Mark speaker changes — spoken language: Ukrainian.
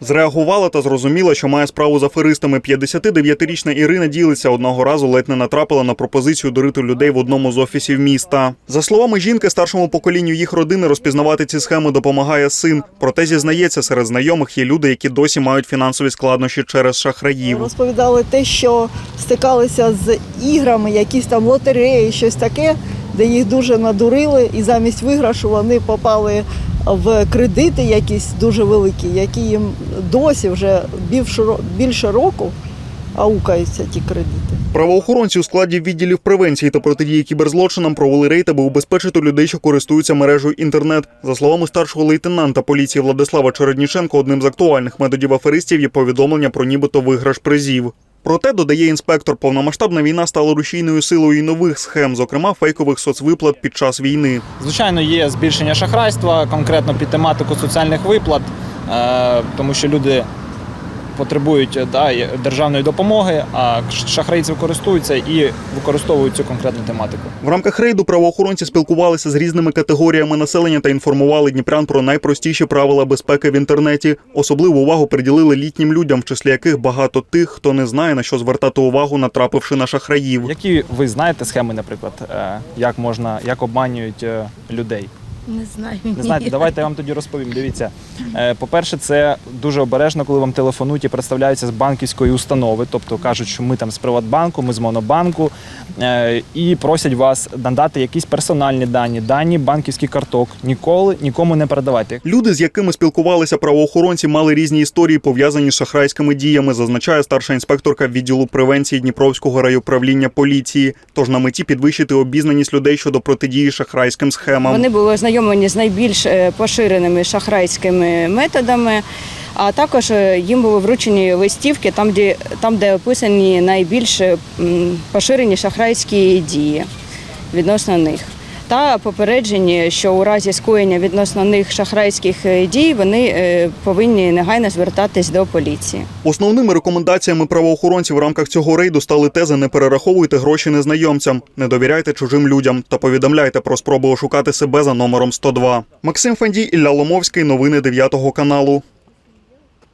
Speaker 1: Зреагувала та зрозуміла, що має справу з аферистами. 59-річна Ірина ділиться одного разу ледь не натрапила на пропозицію дурити людей в одному з офісів міста. За словами жінки, старшому поколінню їх родини розпізнавати ці схеми допомагає син. Проте зізнається, серед знайомих є люди, які досі мають фінансові складнощі через шахраїв.
Speaker 2: Розповідали те, що стикалися з іграми, якісь там лотереї, щось таке, де їх дуже надурили, і замість виграшу вони попали в кредити якісь дуже великі, які їм досі вже більше, року аукаються ті кредити.
Speaker 1: Правоохоронці у складі відділів превенції та протидії кіберзлочинам провели рейд, аби убезпечити людей, що користуються мережею інтернет. За словами старшого лейтенанта поліції Владислава Чередніченко, одним з актуальних методів аферистів є повідомлення про нібито виграш призів. Проте, додає інспектор, повномасштабна війна стала рушійною силою і нових схем, зокрема фейкових соцвиплат під час війни.
Speaker 3: Звичайно, є збільшення шахрайства, конкретно під тематику соціальних виплат, е, тому що люди потребують е, да, державної допомоги, а шахрайці користуються і використовують цю конкретну тематику.
Speaker 1: В рамках рейду правоохоронці спілкувалися з різними категоріями населення та інформували дніпрян про найпростіші правила безпеки в інтернеті. Особливу увагу приділили літнім людям, в числі яких багато тих, хто не знає на що звертати увагу, натрапивши на шахраїв.
Speaker 3: Які ви знаєте схеми, наприклад, е, як можна, як обманюють е, людей?
Speaker 4: Не знаю.
Speaker 3: Не знаєте, давайте я вам тоді розповім. Дивіться, Е, по-перше, це дуже обережно, коли вам телефонують і представляються з банківської установи, тобто кажуть, що ми там з Приватбанку, ми з Монобанку, е, і просять вас надати якісь персональні дані, дані банківських карток. Ніколи нікому не передавайте.
Speaker 1: Люди, з якими спілкувалися правоохоронці, мали різні історії, пов'язані з шахрайськими діями, зазначає старша інспекторка відділу превенції Дніпровського райуправління поліції. Тож на меті підвищити обізнаність людей щодо протидії шахрайським схемам.
Speaker 5: Вони були ознайомлені з найбільш е, поширеними шахрайськими методами, а також е, їм були вручені листівки, там, де, там, де описані найбільш поширені шахрайські дії відносно них. Та попереджені, що у разі скоєння відносно них шахрайських е, дій вони е, повинні негайно звертатись до поліції.
Speaker 1: Основними рекомендаціями правоохоронців в рамках цього рейду стали тези не перераховуйте гроші незнайомцям, не довіряйте чужим людям та повідомляйте про спробу ошукати себе за номером 102. Максим Фандій, Ілля Ломовський, новини 9 каналу.